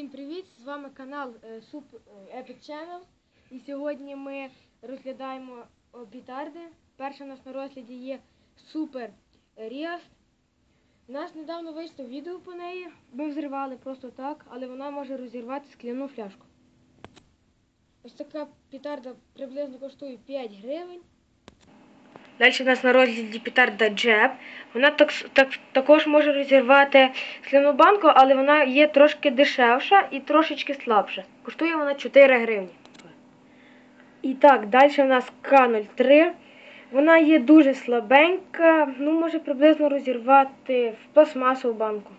Всім привіт! З вами канал е, Суп е, Epic Channel. І сьогодні ми розглядаємо о, петарди. Перша у нас на розгляді є Super Ріас. У нас недавно вийшло відео по неї. Ми взривали просто так, але вона може розірвати скляну фляжку. Ось така петарда приблизно коштує 5 гривень. Далі у нас на розгляді петарда Джеб. Вона так, так, також може розірвати скляну банку, але вона є трошки дешевша і трошечки слабша. Коштує вона 4 гривні. І так, далі у нас К03. Вона є дуже слабенька, ну може приблизно розірвати в пластмасову банку.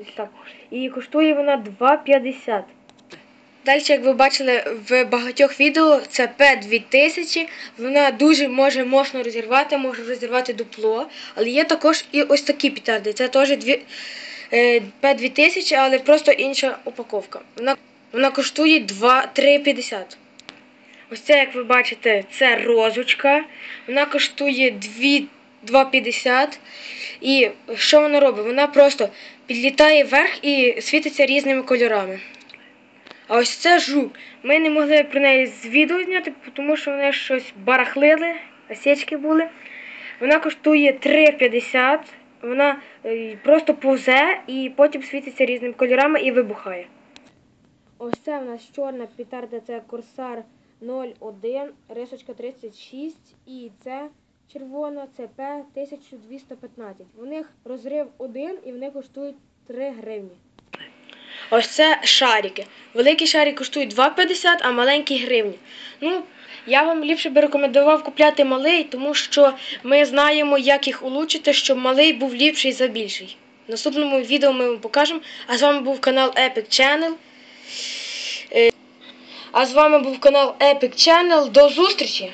Ось так. І коштує вона 2,50. Далі, як ви бачили в багатьох відео, це П2000. Вона дуже може моцно розірвати, може розірвати дупло. Але є також і ось такі петарди. Це теж е, П2000, але просто інша упаковка. Вона, вона коштує 3,50. Ось це, як ви бачите, це розочка. Вона коштує 2,50. І що вона робить? Вона просто підлітає вверх і світиться різними кольорами. А ось це жук. Ми не могли про неї з відео зняти, тому що вони щось барахлили, осечки були. Вона коштує 3,50. Вона е, просто повзе і потім світиться різними кольорами і вибухає. Ось це в нас чорна петарда, це Корсар 01, рисочка 36 і це червона ЦП 1215. В них розрив 1 і вони коштують 3 гривні. Ось це шарики. Великі шарики коштують 2,50, а маленькі гривні. Ну, я вам ліпше би рекомендував купляти малий, тому що ми знаємо, як їх улучшити, щоб малий був ліпший за більший. В наступному відео ми вам покажемо. А з вами був канал Epic Channel. Е, А з вами був канал Epic Channel. До зустрічі!